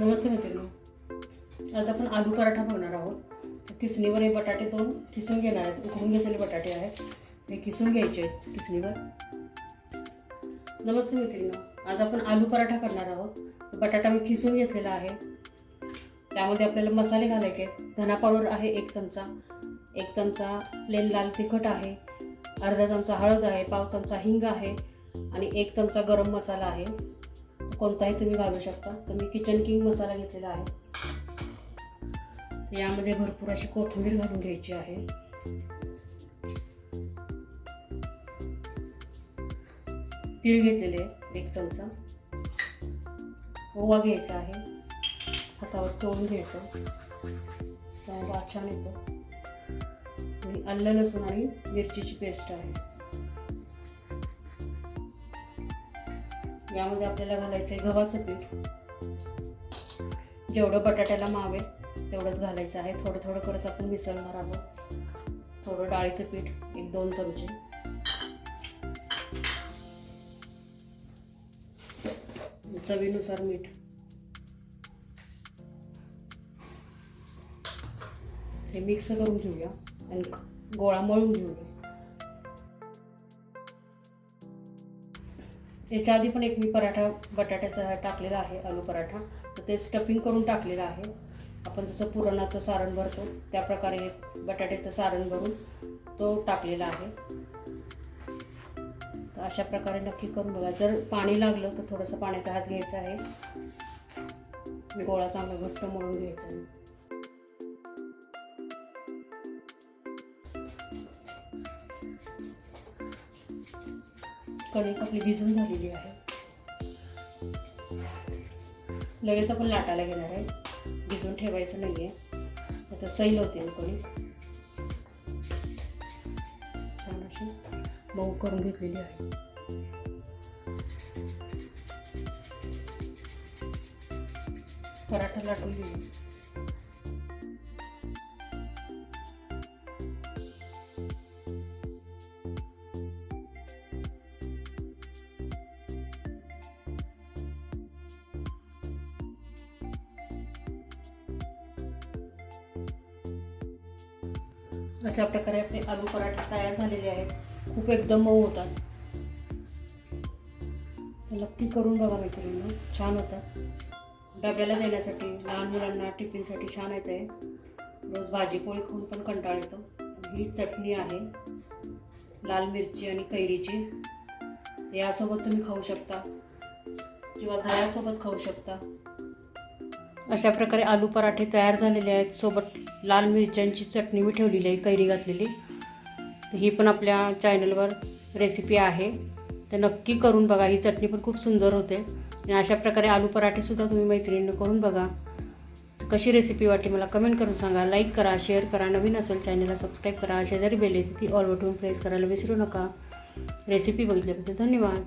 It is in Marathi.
नमस्ते मित्रांनो. आज आपण आलू पराठा बघणार आहोत. किसणीवर हे बटाटे दोन किसून घेणार आहेत. उकडून घेतलेले बटाटे आहेत. ते किसून घ्यायचे आहेत किसणीवर. नमस्ते मित्रांनो. आज आपण आलू पराठा करणार आहोत. बटाटा मी किसून घेतलेला आहे. त्यामध्ये आपल्याला मसाले घालायचे आहेत. धना पावडर आहे एक चमचा. एक चमचा प्लेन लाल तिखट आहे. अर्धा चमचा हळद आहे. पाव चमचा हिंग आहे. आणि एक चमचा गरम मसाला आहे. कोणताही तुम्ही घालू शकता. तर मी किचन किंग मसाला घेतलेला आहे. यामध्ये भरपूर अशी कोथिंबीर घालून घ्यायची आहे. तीळ घेतलेले आहे एक चमचा. ओवा घ्यायचा आहे. हातावर चोळून घ्यायचं. त्यामुळे छान येतो. आणि आलं लसूण आणि मिरचीची पेस्ट आहे. यामध्ये आपल्याला घालायचं आहे गव्हाचं पीठ. जेवढं बटाट्याला मावेल तेवढंच घालायचं आहे. थोडं थोडं करत आपण मिसळणार आहोत. थोडं डाळीचं पीठ एक दोन चमचे. चवीनुसार मीठ. हे मिक्स करून घेऊया आणि गोळा मळून घेऊया. याच्या आधी पण एक मी पराठा बटाट्याचा टाकलेला आहे आलू पराठा. तर ते स्टफिंग करून टाकलेलं आहे. आपण जसं पुरणाचं सारण भरतो त्या प्रकारे हे बटाट्याचं सारण भरून तो टाकलेला आहे. तर अशा प्रकारे नक्की करून बघा. जर पाणी लागलं तर थोडंसं पाण्याचा हात घ्यायचा आहे. गोळा चांगला घट्ट मळून घ्यायचा कणिक आपली भिजून झालेली आहे. लगेच आपण लाटायला घेणार आहे. भिजून ठेवायचं नाही आहे आता सैल होते ना कणिक छान अशी मऊ करून घेतलेली आहे. पराठा लाटून घेऊ. अशा प्रकारे आपले आलू पराठे तयार झालेले आहेत. खूप एकदम मऊ होतात. नक्की करून बघा मित्रांनो. छान होतात. डब्याला देण्यासाठी लहान मुलांना टिफिनसाठी छान येते. रोज भाजीपोळी खाऊन पण कंटाळ येतो. ही चटणी आहे. लाल मिरची आणि कैरीची. यासोबत तुम्ही खाऊ शकता. किंवा दह्यासोबत खाऊ शकता. अशा प्रकारे आलू पराठे तयार झालेले आहेत. सोबत लाल मिरच्यांची चटणी मी ठेवलेली आहे कैरी घातलेली. ही पण आपल्या चॅनलवर रेसिपी आहे. तर नक्की करून बघा ही चटणी पण खूप सुंदर होते. आणि अशा प्रकारे आलू पराठेसुद्धा तुम्ही मैत्रिणीनं करून बघा. कशी रेसिपी वाटली मला कमेंट करून सांगा. लाईक करा शेअर करा. नवीन असेल चॅनलला सबस्क्राईब करा. शेजारी बेल येते ती ऑल बटून प्रेस करायला विसरू नका. रेसिपी बघितल्याबद्दल धन्यवाद.